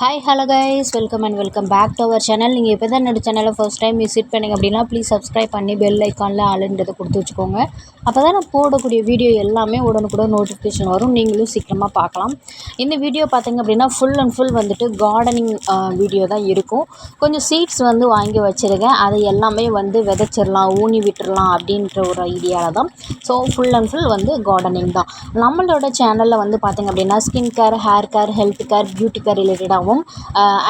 Hi hello guys welcome and welcome back to our channel நீங்கள் இப்போ தான் என்னோட சேனலை ஃபர்ஸ்ட் டைம் விசிட் பண்ணிங்க அப்படின்னா ப்ளீஸ் சப்ஸ்கிரைப் பண்ணி பெல் ஐக்கானில் ஆளுன்றதை கொடுத்து வச்சுக்கோங்க. அப்போ தான் நான் போடக்கூடிய வீடியோ எல்லாமே உடனுக்குடன் நோட்டிஃபிகேஷன் வரும். நீங்களும் சீக்கிரமாக பார்க்கலாம். இந்த வீடியோ பார்த்தீங்க அப்படின்னா ஃபுல் அண்ட் ஃபுல் வந்துட்டு கார்டனிங் வீடியோ தான் இருக்கும். கொஞ்சம் சீட்ஸ் வந்து வாங்கி வச்சுருக்கேன். அதை எல்லாமே வந்து விதைச்சிடலாம் ஊனி விட்டுடலாம் அப்படின்ற ஒரு ஐடியாவில் தான். ஸோ ஃபுல் அண்ட் ஃபுல் வந்து கார்டனிங் தான். நம்மளோட சேனலில் வந்து பார்த்திங்க அப்படின்னா skin care hair care health care beauty care ரிலேட்டடாகவும்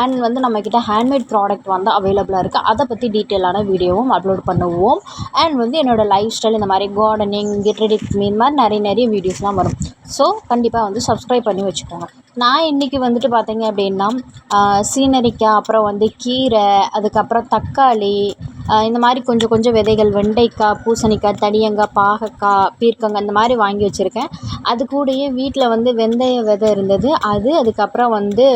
and வந்து நம்மக்கிட்ட ஹேண்ட்மேட் ப்ராடக்ட் வந்து அவைலபிளாக இருக்குது அதை பற்றி டீட்டெயிலான வீடியோவும் அப்லோட் பண்ணுவோம். அண்ட் வந்து என்னோடய லைஃப் ஸ்டைல் இந்த மாதிரி கார்டனிங் கெட் ரெடி மாதிரி நிறைய நிறைய வீடியோஸ்லாம் வரும். ஸோ கண்டிப்பாக வந்து சப்ஸ்கிரைப் பண்ணி வச்சுக்கோங்க. நான் இன்றைக்கி வந்துட்டு பார்த்தீங்க அப்படின்னா சீனரிக்காய் அப்புறம் வந்து கீரை அதுக்கப்புறம் தக்காளி இந்த மாதிரி கொஞ்சம் கொஞ்சம் விதைகள் வெண்டைக்காய் பூசணிக்காய் தடியங்காய் பாகக்காய் பீர்க்கங்காய் இந்த மாதிரி வாங்கி வச்சுருக்கேன். அது கூடயே வீட்டில் வந்து வெந்தய விதை இருந்தது. அது அதுக்கப்புறம் வந்து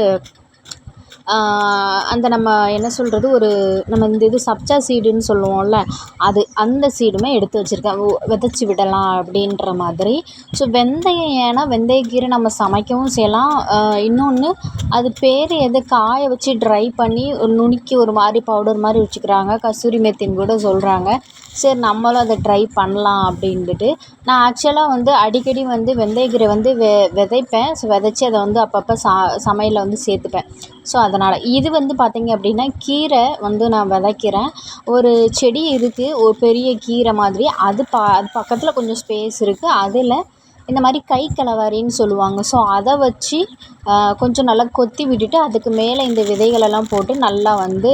அந்த நம்ம என்ன சொல்கிறது ஒரு நம்ம இந்த இது சப்ஜா சீடுன்னு சொல்லுவோம்ல அது அந்த சீடுமே எடுத்து வச்சுருக்கேன். விதைச்சி விடலாம் அப்படின்ற மாதிரி. ஸோ வெந்தயம் ஏன்னா வெந்தயக்கீரை நம்ம சமைக்கவும் செய்யலாம். இன்னொன்று அது பேர் எது காய வச்சு ட்ரை பண்ணி நுணுக்கி ஒரு மாதிரி பவுடர் மாதிரி வச்சுக்கிறாங்க. கஸ்தூரி மெத்தின்னு கூட சொல்கிறாங்க சரி நம்மளும் அதை ட்ரை பண்ணலாம் அப்படின்ட்டு நான் ஆக்சுவலாக வந்து அடிக்கடி வந்து வெந்தயக்கீரை வந்து வெ விதைப்பேன். ஸோ விதைச்சி அதை வந்து அப்பப்போ சா சமையலில் வந்து சேர்த்துப்பேன். ஸோ அதனால் இது வந்து பார்த்திங்க அப்படின்னா கீரை வந்து நான் விதைக்கிறேன். ஒரு செடி இருக்குது ஒரு பெரிய கீரை மாதிரி. அது பா அது பக்கத்தில் கொஞ்சம் ஸ்பேஸ் இருக்குது அதில் இந்த மாதிரி கை கலவாரின்னு சொல்லுவாங்க. ஸோ அதை வச்சு கொஞ்சம் நல்லா கொத்தி விட்டுட்டு அதுக்கு மேலே இந்த விதைகளெல்லாம் போட்டு நல்லா வந்து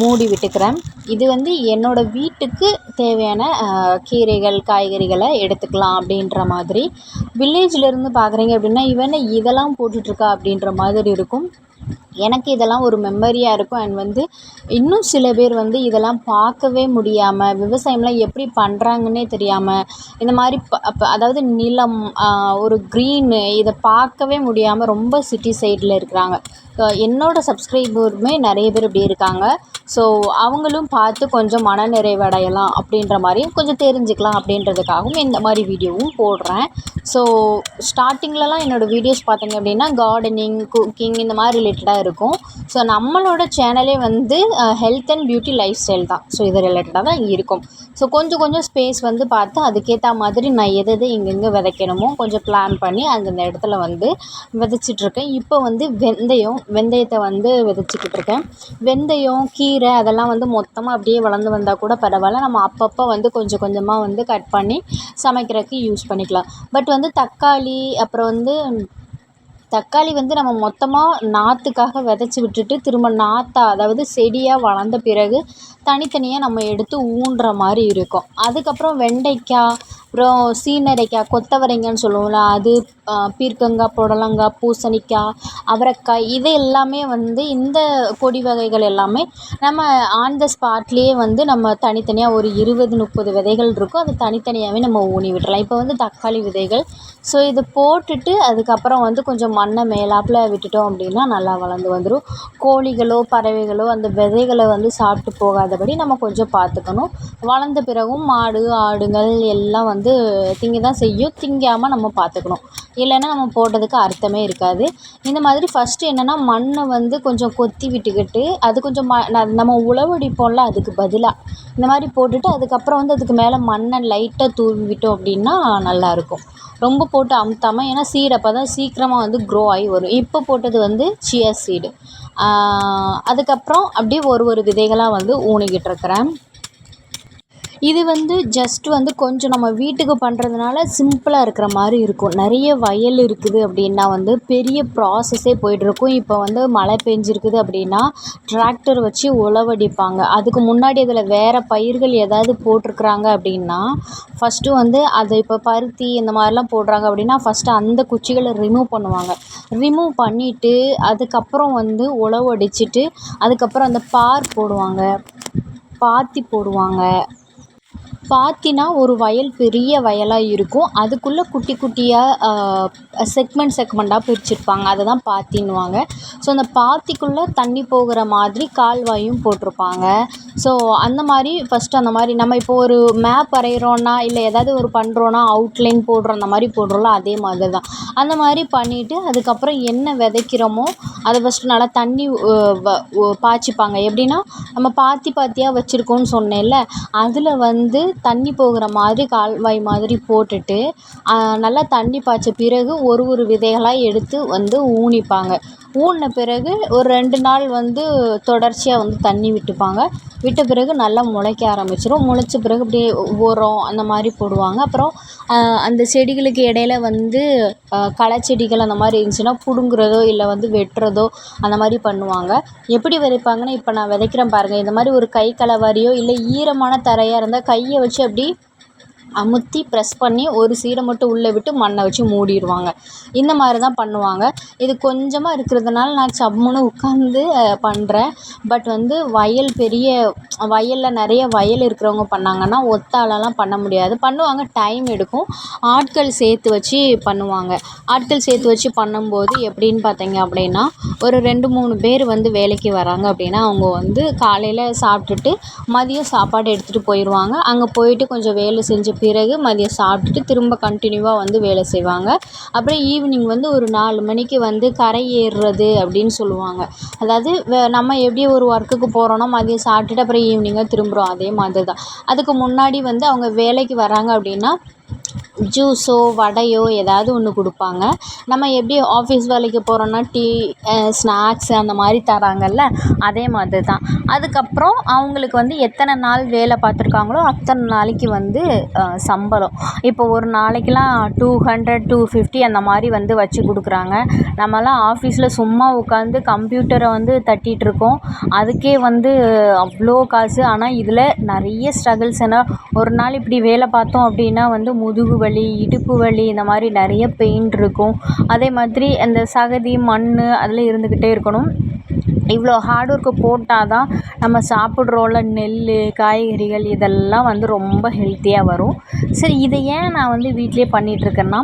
மூடி விட்டுக்கிறேன். இது வந்து என்னோடய வீட்டுக்கு தேவையான கீரைகள் காய்கறிகளை எடுத்துக்கலாம் அப்படின்ற மாதிரி. வில்லேஜ்லேருந்து பார்க்குறீங்க அப்படின்னா இவனை இதெல்லாம் போட்டுட்ருக்கா அப்படின்ற மாதிரி இருக்கும். எனக்கு இதெல்லாம் ஒரு மெமரியாக இருக்கும். அண்ட் வந்து இன்னும் சில பேர் வந்து இதெல்லாம் பார்க்கவே முடியாமல் விவசாயம்லாம் எப்படி பண்ணுறாங்கன்னே தெரியாமல் இந்த மாதிரி ப அதாவது நிலம் ஒரு க்ரீனு இதை பார்க்கவே முடியாமல் ரொம்ப சிட்டி சைடில் இருக்கிறாங்க. என்னோடய சப்ஸ்கிரைபருமே நிறைய பேர் இப்படி இருக்காங்க. ஸோ அவங்களும் பார்த்து கொஞ்சம் மனநிறைவு அடையலாம் அப்படின்ற மாதிரியும் கொஞ்சம் தெரிஞ்சுக்கலாம் அப்படின்றதுக்காகவும் இந்த மாதிரி வீடியோவும் போடுறேன். ஸோ ஸ்டார்டிங்லலாம் என்னோடய வீடியோஸ் பார்த்தீங்க அப்படின்னா கார்டனிங் குக்கிங் இந்த மாதிரி ரிலேட்டடாக இருக்கும். ஸோ நம்மளோட சேனலே வந்து health and beauty lifestyle தான். ஸோ இது ரிலேட்டடாக தான் இருக்கும். ஸோ கொஞ்சம் கொஞ்சம் ஸ்பேஸ் வந்து பார்த்து அதுக்கேற்ற மாதிரி நான் எது எது எங்கெங்கே விதைக்கணுமோ கொஞ்சம் பிளான் பண்ணி அந்தந்த இடத்துல வந்து விதைச்சிட்ருக்கேன் இப்போ வந்து வெந்தயம் வெந்தயத்தை வந்து விதைச்சிக்கிட்டு இருக்கேன் வெந்தயம் கீரை அதெல்லாம் வந்து மொத்தமாக அப்படியே வளர்ந்து வந்தால் கூட பரவாயில்ல. நம்ம அப்பப்போ வந்து கொஞ்சம் கொஞ்சமாக வந்து கட் பண்ணி சமைக்கிறதுக்கு யூஸ் பண்ணிக்கலாம். பட் வந்து தக்காளி அப்புறம் வந்து தக்காளி வந்து நம்ம மொத்தமாக நாற்றுக்காக விதைச்சி விட்டுட்டு திரும்ப நாற்றா அதாவது செடியாக வளர்ந்த பிறகு தனித்தனியாக நம்ம எடுத்து ஊன்ற மாதிரி இருக்கும். அதுக்கப்புறம் வெண்டைக்காய் அப்புறம் சீனரைக்காய் கொத்தவரைங்கன்னு சொல்லுவோம்ல அது பீர்க்கங்காய் புடலங்காய் பூசணிக்காய் அவரைக்காய் இது எல்லாமே வந்து இந்த கொடி வகைகள் எல்லாமே நம்ம ஆன் த ஸ்பாட்லேயே வந்து நம்ம தனித்தனியாக ஒரு இருபது முப்பது விதைகள் இருக்கும். அது தனித்தனியாகவே நம்ம ஊனி விட்டுறலாம். இப்போ வந்து தக்காளி விதைகள். ஸோ இது போட்டுட்டு அதுக்கப்புறம் வந்து கொஞ்சம் மண்ணை மேலாப்பில் விட்டுட்டோம் அப்படின்னா நல்லா வளர்ந்து வந்துடும் கோழிகளோ பறவைகளோ அந்த விதைகளை வந்து சாப்பிட்டு போகாதபடி நம்ம கொஞ்சம் பார்த்துக்கணும். வளர்ந்த பிறகும் மாடு ஆடுகள் எல்லாம் வந்து வந்து திங்க தான் செய்யும். திங்காமல் நம்ம பார்த்துக்கணும் இல்லைன்னா நம்ம போட்டதுக்கு அர்த்தமே இருக்காது. இந்த மாதிரி ஃபஸ்ட்டு என்னென்னா மண்ணை வந்து கொஞ்சம் கொத்தி விட்டுக்கிட்டு அது கொஞ்சம் ம நம்ம உழவடிப்போம்ல அதுக்கு பதிலாக இந்த மாதிரி போட்டுட்டு அதுக்கப்புறம் வந்து அதுக்கு மேலே மண்ணை லைட்டாக தூவி விட்டோம் அப்படின்னா நல்லாயிருக்கும் ரொம்ப போட்டு அமுத்தாமல் ஏன்னா சீடு அப்போ தான் சீக்கிரமாக வந்து க்ரோ ஆகி வரும். இப்போ போட்டது வந்து சியா சீடு அதுக்கப்புறம் அப்படியே ஒரு ஒரு விதைகளாக வந்து ஊனிக்கிட்டுருக்கிறேன் இது வந்து ஜஸ்ட் வந்து கொஞ்சம் நம்ம வீட்டுக்கு பண்ணுறதுனால சிம்பிளாக இருக்கிற மாதிரி இருக்கும். நிறைய வயல் இருக்குது அப்படின்னா வந்து பெரிய ப்ராசஸே போயிட்டுருக்கும் இப்போ வந்து மழை பெஞ்சிருக்குது அப்படின்னா டிராக்டர் வச்சு உழவடிப்பாங்க. அதுக்கு முன்னாடி அதில் வேறு பயிர்கள் ஏதாவது போட்டிருக்குறாங்க அப்படின்னா ஃபஸ்ட்டு வந்து அதை இப்போ பருத்தி இந்த மாதிரிலாம் போடுறாங்க அப்படின்னா ஃபஸ்ட்டு அந்த குச்சிகளை ரிமூவ் பண்ணுவாங்க. ரிமூவ் பண்ணிவிட்டு அதுக்கப்புறம் வந்து உழவடிச்சிட்டு அதுக்கப்புறம் அந்த பார் போடுவாங்க. பாத்தி போடுவாங்க. பாத்தினா ஒரு வயல் பெரிய வயலாக இருக்கும். அதுக்குள்ளே குட்டி குட்டியாக செக்மெண்ட் செக்மெண்ட்டாக பிரிச்சுருப்பாங்க. அதை தான் பாத்தின்னுவாங்க. ஸோ அந்த பாத்திக்குள்ளே தண்ணி போகிற மாதிரி கால்வாயும் போட்டிருப்பாங்க. ஸோ அந்த மாதிரி ஃபஸ்ட்டு அந்த மாதிரி நம்ம இப்போ ஒரு மேப் வரைகிறோன்னா இல்லை ஏதாவது ஒரு பண்ணுறோன்னா அவுட்லைன் போடுறோம் அந்த மாதிரி போடுறோம்ல அதே மாதிரி தான் அந்த மாதிரி பண்ணிவிட்டு அதுக்கப்புறம் என்ன விதைக்கிறோமோ அதை ஃபஸ்ட்டு நல்லா தண்ணி பாய்ச்சிப்பாங்க. எப்படின்னா நம்ம பாத்தி பாத்தியாக வச்சுருக்கோன்னு சொன்னேன்ல அதில் வந்து தண்ணி போகிற மாதிரி கால்வாய் மாதிரி போட்டுட்டு நல்லா தண்ணி பாய்ச்ச பிறகு ஒரு ஒரு விதைகளாக எடுத்து வந்து ஊனிப்பாங்க. ஊனின பிறகு ஒரு ரெண்டு நாள் வந்து தொடர்ச்சியாக வந்து தண்ணி விட்டுப்பாங்க. விட்ட பிறகு நல்லா முளைக்க ஆரம்பிச்சிடும் முளைச்ச பிறகு அப்படியே உரம் அந்த மாதிரி போடுவாங்க. அப்புறம் அந்த செடிகளுக்கு இடையில வந்து களை செடிகள் அந்த மாதிரி இருந்துச்சுன்னா பிடுங்குறதோ இல்லை வந்து வெட்டுறதோ அந்த மாதிரி பண்ணுவாங்க. எப்படி விதைப்பாங்கன்னா இப்போ நான் விதைக்கிறேன் பாருங்கள் இந்த மாதிரி ஒரு கை கலவாரியோ இல்லை ஈரமான தரையாக இருந்தால் கையை வச்சு அப்படி அமுத்தி ப்ரெஸ் பண்ணி ஒரு சீடை மட்டும் உள்ளே விட்டு மண்ணை வச்சு மூடிடுவாங்க. இந்த மாதிரி தான் பண்ணுவாங்க. இது கொஞ்சமாக இருக்கிறதுனால நான் சம்முன்னு உட்காந்து பண்ணுறேன் பட் வந்து வயல் பெரிய வயலில் நிறைய வயல் இருக்கிறவங்க பண்ணாங்கன்னா ஒத்த பண்ண முடியாது. பண்ணுவாங்க டைம் எடுக்கும். ஆட்கள் சேர்த்து வச்சு பண்ணுவாங்க. ஆட்கள் சேர்த்து வச்சு பண்ணும்போது எப்படின்னு பார்த்தீங்க அப்படின்னா ஒரு ரெண்டு மூணு பேர் வந்து வேலைக்கு வராங்க அப்படின்னா அவங்க வந்து காலையில் சாப்பிட்டுட்டு மதியம் சாப்பாடு எடுத்துகிட்டு போயிடுவாங்க. அங்கே போயிட்டு கொஞ்சம் வேலை செஞ்சு பிறகு மதியம் சாப்பிட்டுட்டு திரும்ப கண்டினியூவாக வந்து வேலை செய்வாங்க. அப்புறம் ஈவினிங் வந்து ஒரு நாலு மணிக்கு வந்து கரை ஏறுறது அப்படின்னு சொல்லுவாங்க. அதாவது நம்ம எப்படி ஒரு ஒர்க்குக்கு போகிறோன்னா மதியம் சாப்பிட்டுட்டு அப்புறம் ஈவினிங்காக திரும்புகிறோம் அதே மாதிரி தான் அதுக்கு முன்னாடி வந்து அவங்க வேலைக்கு வராங்க அப்படின்னா ஜூஸோ வடையோ ஏதாவது ஒன்று கொடுப்பாங்க. நம்ம எப்படி ஆஃபீஸ் வேலைக்கு போகிறோன்னா டீ ஸ்நாக்ஸ் அந்த மாதிரி தராங்கல்ல அதே மாதிரி தான் அதுக்கப்புறம் அவங்களுக்கு வந்து எத்தனை நாள் வேலை பார்த்துருக்காங்களோ அத்தனை நாளைக்கு வந்து சம்பளம். இப்போ ஒரு நாளைக்கெலாம் டூ ஹண்ட்ரட் டூ ஃபிஃப்டி அந்த மாதிரி வந்து வச்சு கொடுக்குறாங்க. நம்மலாம் ஆஃபீஸில் சும்மா உட்காந்து கம்ப்யூட்டரை வந்து தட்டிகிட்ருக்கோம் அதுக்கே வந்து அவ்வளோ காசு. ஆனால் இதில் நிறைய ஸ்ட்ரகிள்ஸ் ஏன்னா ஒரு நாள் இப்படி வேலை பார்த்தோம் அப்படின்னா வந்து முதுகு வலி இடுப்பு வலி இந்த மாதிரி நிறைய பெயின் இருக்கும். அதே மாதிரி அந்த சகதி மண் அதெல்லாம் இருந்துக்கிட்டே இருக்கணும். இவ்வளோ ஹார்ட் ஒர்க்கு போட்டால் தான் நம்ம சாப்பிட்றோம்ல நெல் காய்கறிகள் இதெல்லாம் வந்து ரொம்ப ஹெல்த்தியாக வரும். சரி இதை ஏன் நான் வந்து வீட்டிலே பண்ணிகிட்ருக்கேன்னா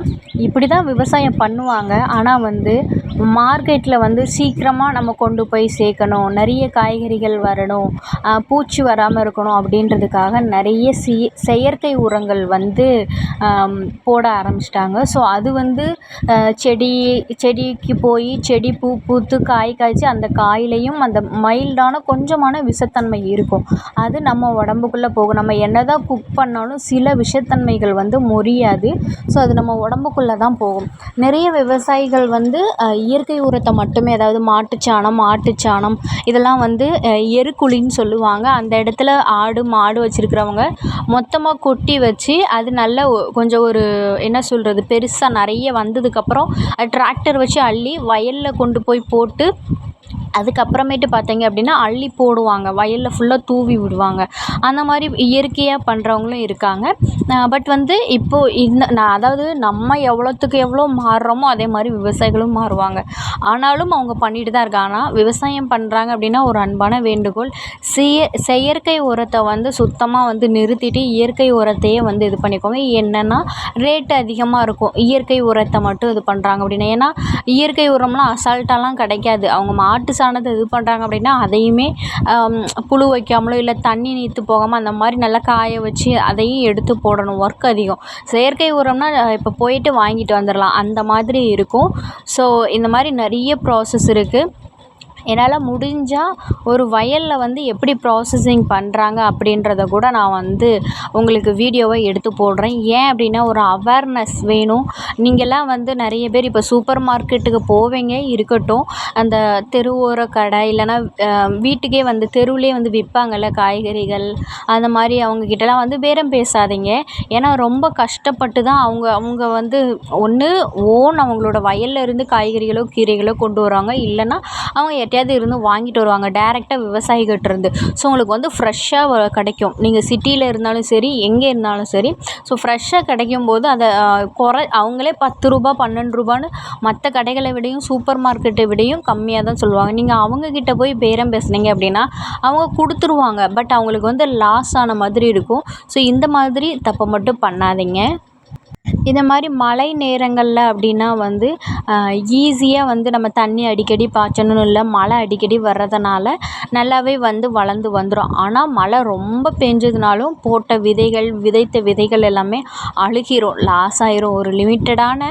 இப்படி தான் விவசாயம் பண்ணுவாங்க. ஆனால் வந்து மார்க்கெட்டில் வந்து சீக்கிரமாக நம்ம கொண்டு போய் சேர்க்கணும். நிறைய காய்கறிகள் வரணும். பூச்சி வராமல் இருக்கணும் அப்படின்றதுக்காக நிறைய சீ செயற்கை உரங்கள் வந்து போட ஆரம்பிச்சிட்டாங்க. ஸோ அது வந்து செடி செடிக்கு போய் செடி பூ பூத்து காய் காய்ச்சி அந்த காயிலையும் அந்த மைல்டான கொஞ்சமான விஷத்தன்மை இருக்கும். அது நம்ம உடம்புக்குள்ளே போகும். நம்ம என்ன தான் குக் பண்ணாலும் சில விஷத்தன்மைகள் வந்து முறியாது. ஸோ அது நம்ம உடம்புக்குள்ளே தான் போகும். நிறைய விவசாயிகள் வந்து இயற்கை உரத்தை மட்டுமே அதாவது மாட்டுச்சாணம் ஆட்டுச்சாணம் இதெல்லாம் வந்து எருக்குழின்னு சொல்லுவாங்க. அந்த இடத்துல ஆடு மாடு வச்சுருக்கிறவங்க மொத்தமாக கொட்டி வச்சு அது நல்ல கொஞ்சம் ஒரு என்ன சொல்கிறது பெருசாக நிறைய வந்ததுக்கப்புறம் டிராக்டர் வச்சு அள்ளி வயலில் கொண்டு போய் போட்டு அதுக்கப்புறமேட்டு பார்த்தீங்க அப்படின்னா அள்ளி போடுவாங்க. வயலில் ஃபுல்லாக தூவி விடுவாங்க. அந்த மாதிரி இயற்கையாக பண்ணுறவங்களும் இருக்காங்க. பட் வந்து இப்போது இந்த நான் அதாவது நம்ம எவ்வளோத்துக்கு எவ்வளோ மாறுறோமோ அதே மாதிரி விவசாயிகளும் மாறுவாங்க. ஆனாலும் அவங்க பண்ணிட்டு தான் இருக்காங்க. ஆனால் விவசாயம் பண்ணுறாங்க அப்படின்னா ஒரு அன்பான வேண்டுகோள். செய செயற்கை உரத்தை வந்து சுத்தமாக வந்து நிறுத்திட்டு இயற்கை உரத்தையே வந்து இது பண்ணிக்கோங்க. என்னென்னா ரேட்டு அதிகமாக இருக்கும். இயற்கை உரத்தை மட்டும் இது பண்ணுறாங்க அப்படின்னா. ஏன்னா இயற்கை உரம்லாம் அசால்ட்டாலாம் கிடைக்காது. அவங்க மாட்டு சாணத்தை இது பண்ணுறாங்க அப்படின்னா அதையுமே புழு வைக்காமலோ இல்லை தண்ணி நீத்து போகாமல் அந்த மாதிரி நல்லா காய வச்சு அதையும் எடுத்து போடணும். ஒர்க் அதிகம். செயற்கை உரம்னா இப்போ போயிட்டு வாங்கிட்டு வந்துடலாம் அந்த மாதிரி இருக்கும். ஸோ இந்த மாதிரி நிறைய ப்ராசஸ் இருக்குது என்னால் முடிஞ்சால் ஒரு வயலில் வந்து எப்படி ப்ராசஸிங் பண்ணுறாங்க அப்படின்றத கூட நான் வந்து உங்களுக்கு வீடியோவை எடுத்து போடுறேன். ஏன் அப்படின்னா ஒரு அவேர்னஸ் வேணும். நீங்கள்லாம் வந்து நிறைய பேர் இப்போ சூப்பர் மார்க்கெட்டுக்கு போவீங்க இருக்கட்டும். அந்த தெருவோர கடை இல்லைன்னா வீட்டுக்கே வந்து தெருவிலே வந்து விற்பாங்கள்ல காய்கறிகள் அந்த மாதிரி அவங்கக்கிட்டலாம் வந்து பேரம் பேசாதீங்க. ஏன்னா ரொம்ப கஷ்டப்பட்டு தான் அவங்க அவங்க வந்து ஒன்று ஓன் அவங்களோட வயலில் இருந்து காய்கறிகளோ கீரைகளோ கொண்டு வராங்க. இல்லைன்னா அவங்க எங்கேயாவது இருந்து வாங்கிட்டு வருவாங்க. டேரெக்டாக விவசாயிகிட்டேருந்து ஸோ உங்களுக்கு வந்து ஃப்ரெஷ்ஷாக கிடைக்கும். நீங்கள் சிட்டியில் இருந்தாலும் சரி எங்கே இருந்தாலும் சரி. ஸோ ஃப்ரெஷ்ஷாக கிடைக்கும் போது அதை குறை அவங்களே பத்து ரூபா பன்னெண்டு ரூபான்னு மற்ற கடைகளை விடையும் சூப்பர் மார்க்கெட்டை விடையும் கம்மியாக தான் சொல்லுவாங்க. நீங்கள் அவங்கக்கிட்ட போய் பேரம் பேசுனீங்க அப்படின்னா அவங்க கொடுத்துருவாங்க. பட் அவங்களுக்கு வந்து லாஸ் ஆன மாதிரி இருக்கும். ஸோ இந்த மாதிரி தப்பை மட்டும் பண்ணாதீங்க. இதை மாதிரி மழை நேரங்களில் அப்படின்னா வந்து ஈஸியாக வந்து நம்ம தண்ணி அடிக்கடி பாய்ச்சணும்னு இல்லை மழை அடிக்கடி வர்றதுனால நல்லாவே வந்து வளர்ந்து வந்துடும் ஆனால் மழை ரொம்ப பெஞ்சதுனாலும் போட்ட விதைகள் விதைத்த விதைகள் எல்லாமே அழுகிரும். லாஸ் ஆயிரும். ஒரு லிமிட்டடான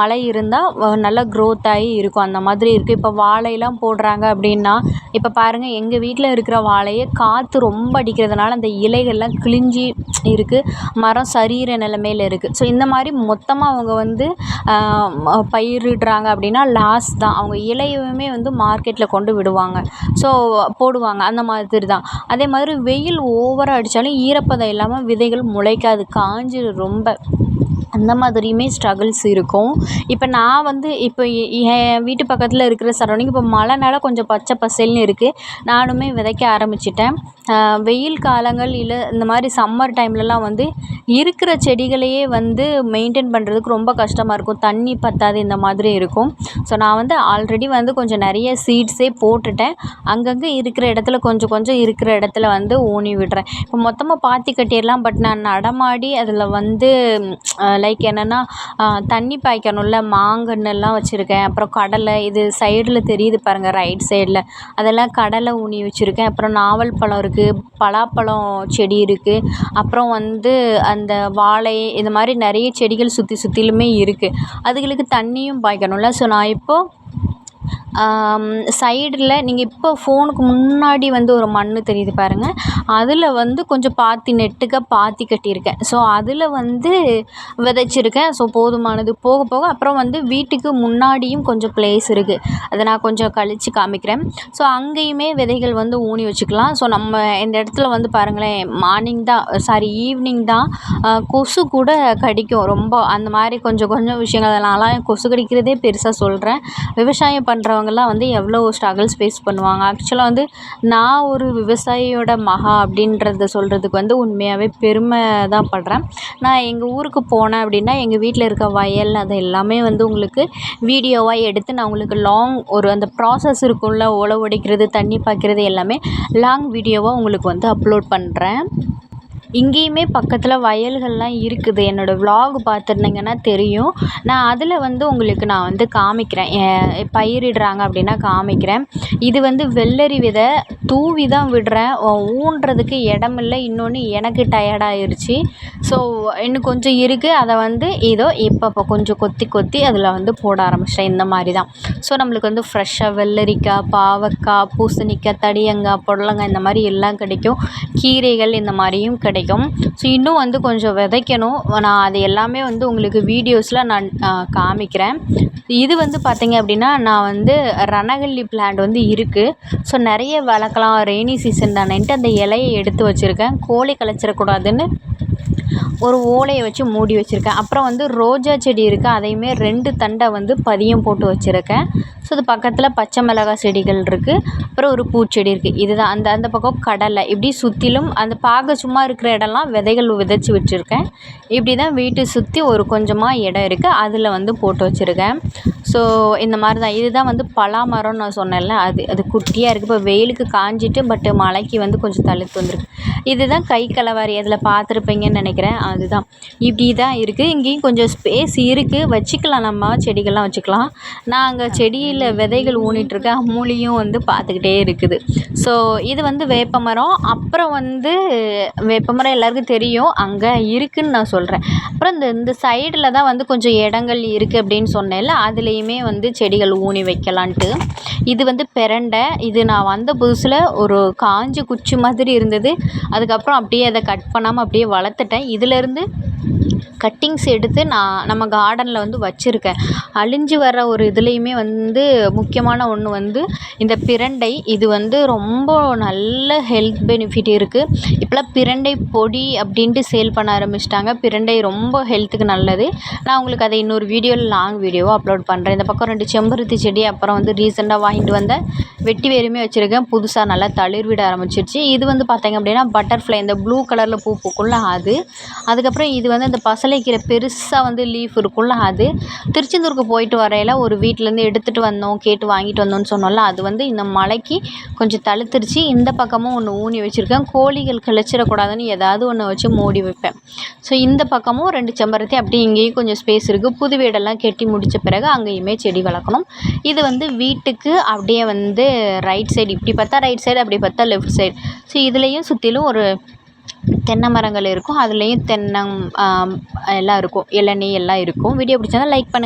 மழை இருந்தால் நல்லா க்ரோத் ஆகி இருக்கும். அந்த மாதிரி இருக்குது இப்போ வாழைலாம் போடுறாங்க அப்படின்னா இப்போ பாருங்கள் எங்கள் வீட்டில் இருக்கிற வாழையை காற்று ரொம்ப அடிக்கிறதுனால அந்த இலைகள்லாம் கிழிஞ்சி இருக்குது மரம் சரிகிற நிலமையில இருக்குது ஸோ இந்த மாதிரி மொத்தமாக அவங்க வந்து பயிரிடுறாங்க அப்படின்னா லாஸ் தான். அவங்க இலையுமே வந்து மார்க்கெட்டில் கொண்டு விடுவாங்க. ஸோ போடுவாங்க. அந்த மாதிரி தான். அதே மாதிரி வெயில் ஓவராக அடித்தாலும் ஈரப்பதம் இல்லாமல் விதைகள் முளைக்காது. காஞ்சிடும் ரொம்ப. அந்த மாதிரியுமே ஸ்ட்ரகிள்ஸ் இருக்கும். இப்போ நான் வந்து இப்போ என் வீட்டு பக்கத்தில் இருக்கிற சரௌண்டிங் இப்போ மழைனால கொஞ்சம் பச்சை பசேல்னு இருக்குது நானுமே விதைக்க ஆரம்பிச்சிட்டேன். வெயில் காலங்கள் இல்லை இந்த மாதிரி சம்மர் டைம்லலாம் வந்து இருக்கிற செடிகளையே வந்து மெயின்டைன் பண்ணுறதுக்கு ரொம்ப கஷ்டமாக இருக்கும். தண்ணி பத்தாது இந்த மாதிரி இருக்கும். ஸோ நான் வந்து ஆல்ரெடி வந்து கொஞ்சம் நிறைய சீட்ஸே போட்டுட்டேன். அங்கங்கே இருக்கிற இடத்துல கொஞ்சம் கொஞ்சம் இருக்கிற இடத்துல வந்து ஊனி விடுறேன். இப்போ மொத்தமாக பாத்தி கட்டிடலாம் பட் நான் நடமாடி அதில் வந்து லைக் என்னென்னா தண்ணி பாய்க்கணும்ல மாங்கன்றுலாம் வச்சுருக்கேன். அப்புறம் கடலை இது சைடில் தெரியுது பாருங்கள் ரைட் சைடில் அதெல்லாம் கடலை ஊனி வச்சுருக்கேன். அப்புறம் நாவல் பழம் இருக்குது பலாப்பழம் செடி இருக்குது அப்புறம் வந்து அந்த வாழை இது மாதிரி நிறைய செடிகள் சுற்றி சுற்றிலுமே இருக்குது அதுகளுக்கு தண்ணியும் பாய்க்கணும்ல. ஸோ நான் இப்போது சைடில் நீங்கள் இப்போ ஃபோனுக்கு முன்னாடி வந்து ஒரு மண் தெரியுது பாருங்கள் அதில் வந்து கொஞ்சம் பாத்தி நெட்டுக்க பாத்தி கட்டியிருக்கேன். ஸோ அதில் வந்து விதைச்சிருக்கேன். ஸோ போதுமானது போக போக அப்புறம் வந்து வீட்டுக்கு முன்னாடியும் கொஞ்சம் ப்ளேஸ் இருக்குது அதை நான் கொஞ்சம் கழித்து காமிக்கிறேன். ஸோ அங்கேயுமே விதைகள் வந்து ஊனி வச்சுக்கலாம். ஸோ நம்ம இந்த இடத்துல வந்து பாருங்களேன் மார்னிங் தான் சாரி ஈவினிங் தான் கொசு கூட கடிக்கும். ரொம்ப அந்த மாதிரி கொஞ்சம் கொஞ்சம் விஷயங்கள். நான்லாம் கொசு கடிக்கிறதே பெருசாக சொல்கிறேன் விவசாயம் பண்ணுறவங்க அவங்கெல்லாம் வந்து எவ்வளோ ஸ்ட்ரகிள்ஸ் ஃபேஸ் பண்ணுவாங்க. ஆக்சுவலாக வந்து நான் ஒரு விவசாயியோட மகா அப்படின்றத சொல்கிறதுக்கு வந்து உண்மையாகவே பெருமை தான் படுறேன். நான் எங்கள் ஊருக்கு போனேன் அப்படின்னா எங்கள் வீட்டில் இருக்க வயல் அது எல்லாமே வந்து உங்களுக்கு வீடியோவாக எடுத்து நான் உங்களுக்கு லாங் ஒரு அந்த ப்ராசஸ் இருக்கும்ல உழவு உடைக்கிறது தண்ணி பாய்க்கிறது எல்லாமே லாங் வீடியோவாக உங்களுக்கு வந்து அப்லோட் பண்ணுறேன் இங்கேயுமே பக்கத்தில் வயல்கள்லாம் இருக்குது. என்னோடய விலாக் பார்த்துருந்தீங்கன்னா தெரியும். நான் அதில் வந்து உங்களுக்கு நான் வந்து காமிக்கிறேன். பயிரிடுறாங்க அப்படின்னா காமிக்கிறேன். இது வந்து வெள்ளரி விதை. தூவி தான் விடுறேன். ஊன்றதுக்கு இடமில்ல. இன்னொன்று எனக்கு டயர்டாயிருச்சு ஸோ இன்னும் கொஞ்சம் இருக்குது அதை வந்து ஏதோ இப்போ கொஞ்சம் கொத்தி கொத்தி அதில் வந்து போட ஆரம்பிச்சிட்டேன். இந்த மாதிரி தான். ஸோ நம்மளுக்கு வந்து ஃப்ரெஷ்ஷாக வெள்ளரிக்காய் பாவக்காய் பூசணிக்காய் தடியங்காய் புடலங்காய் இந்த மாதிரி எல்லாம் கிடைக்கும். கீரைகள் இந்த மாதிரியும் கிடைக்கும். கிடைக்கும். ஸோ இன்னும் வந்து கொஞ்சம் விதைக்கணும். நான் அது எல்லாமே வந்து உங்களுக்கு வீடியோஸில் நான் காமிக்கிறேன். இது வந்து பார்த்திங்க அப்படின்னா நான் வந்து ரணகல்லி பிளான்ட் வந்து இருக்குது ஸோ நிறைய வளர்க்கலாம். ரெய்னி சீசன் தானேன்ட்டு அந்த இலையை எடுத்து வச்சுருக்கேன். கோழி கலைச்சிடக்கூடாதுன்னு ஒரு ஓலையை வச்சு மூடி வச்சுருக்கேன். அப்புறம் வந்து ரோஜா செடி இருக்குது அதையுமே ரெண்டு தண்டை வந்து பதியம் போட்டு வச்சுருக்கேன். ஸோ அது பக்கத்தில் பச்சை மிளகாய் செடிகள் இருக்குது அப்புறம் ஒரு பூச்செடி இருக்குது இதுதான். அந்த அந்த பக்கம் கடலை. இப்படி சுற்றிலும் அந்த பார்க்க சும்மா இருக்கிற இடம்லாம் விதைகள் விதைச்சி வச்சுருக்கேன். இப்படி தான் வீட்டை சுற்றி ஒரு கொஞ்சமாக இடம் இருக்குது அதில் வந்து போட்டு வச்சுருக்கேன். ஸோ இந்த மாதிரி தான் இதுதான் வந்து பலா மரம்னு நான் சொன்னேன்ல. அது அது குட்டியாக இருக்குது இப்போ வெயிலுக்கு காஞ்சிட்டு பட்டு மழைக்கு வந்து கொஞ்சம் தழுத்து வந்திருக்கு. இதுதான் கை கலவாரி. அதில் பார்த்துருப்பீங்கன்னு நினைக்கிறேன். அதுதான். இப்படி தான் இருக்குது இங்கேயும் கொஞ்சம் ஸ்பேஸ் இருக்குது வச்சுக்கலாம். நம்ம செடிகள்லாம் வச்சுக்கலாம். நான் அங்கே செடியில் விதைகள் ஊனிட்டுருக்கேன் மூலியும் வந்து பார்த்துக்கிட்டே இருக்குது. ஸோ இது வந்து வேப்ப மரம். அப்புறம் வந்து வேப்ப மரம் எல்லாருக்கும் தெரியும். அங்கே இருக்குதுன்னு நான் சொல்கிறேன் அப்புறம் இந்த இந்த சைடில் தான் வந்து கொஞ்சம் இடங்கள் இருக்குது அப்படின்னு சொன்னேன்ல. அதுலேயுமே வந்து செடிகள் ஊனி வைக்கலான்ட்டு. இது வந்து பிரண்டை. இது நான் வந்த புதுசில் ஒரு காஞ்ச குச்சி மாதிரி இருந்தது. அதுக்கப்புறம் அப்படியே அதை கட் பண்ணாமல் அப்படியே வளர்த்துட்டேன். இதில் இருந்து கட்டிங்ஸ் எடுத்து நான் நம்ம கார்டனில் வந்து வச்சுருக்கேன். அழிஞ்சு வர ஒரு இதுலேயுமே வந்து முக்கியமான ஒன்று வந்து இந்த பிரண்டை. இது வந்து ரொம்ப நல்ல ஹெல்த் பெனிஃபிட் இருக்குது இப்போலாம் பிரண்டை பொடி அப்படின்ட்டு சேல் பண்ண ஆரம்பிச்சிட்டாங்க. பிரண்டை ரொம்ப ஹெல்த்துக்கு நல்லது. நான் உங்களுக்கு அதை இன்னொரு வீடியோவில் லாங் வீடியோவாக அப்லோட் பண்ணுறேன் இந்த பக்கம் ரெண்டு செம்பருத்தி செடி அப்புறம் வந்து ரீசெண்டாக வாங்கிட்டு வந்த வெட்டி வேருமே வச்சுருக்கேன். புதுசாக நல்லா தளிர் விட ஆரம்பிச்சிருச்சு. இது வந்து பார்த்திங்க அப்படின்னா பட்டர்ஃப்ளை இந்த ப்ளூ கலரில் பூ பூக்குள்ள அது. அதுக்கப்புறம் இது வந்து அந்த பசலைக்கீரை பெருசாக வந்து லீஃப் இருக்கும்ல அது திருச்செந்தூருக்கு போயிட்டு வரையில் ஒரு வீட்டிலேருந்து எடுத்துகிட்டு வந்தோம் கேட்டு வாங்கிட்டு வந்தோம்னு சொன்னோம்ல அது வந்து இந்த மலைக்கு கொஞ்சம் தழுத்துருச்சு. இந்த பக்கமும் ஒன்று ஊனி வச்சுருக்கேன். கோழிகள் கிளச்சிடக்கூடாதுன்னு ஏதாவது ஒன்று வச்சு மூடி வைப்பேன். ஸோ இந்த பக்கமும் ரெண்டு செம்பருத்தி அப்படியே இங்கேயும் கொஞ்சம் ஸ்பேஸ் இருக்குது புது வீடெல்லாம் கட்டி முடித்த பிறகு அங்கேயுமே செடி வளர்க்கணும். இது வந்து வீட்டுக்கு அப்படியே வந்து ரைட் சைடு இப்படி பார்த்தா ரைட் சைடு அப்படி பார்த்தா லெஃப்ட் சைடு ஸோ இதுலேயும் சுற்றிலும் ஒரு தென்னை மரங்கள் இருக்கும். அதுலேயும் தென்னம் எல்லாம் இருக்கும். இளநீ எல்லாம் இருக்கும். வீடியோ பிடிச்சிருந்தா லைக் பண்ணுங்கள்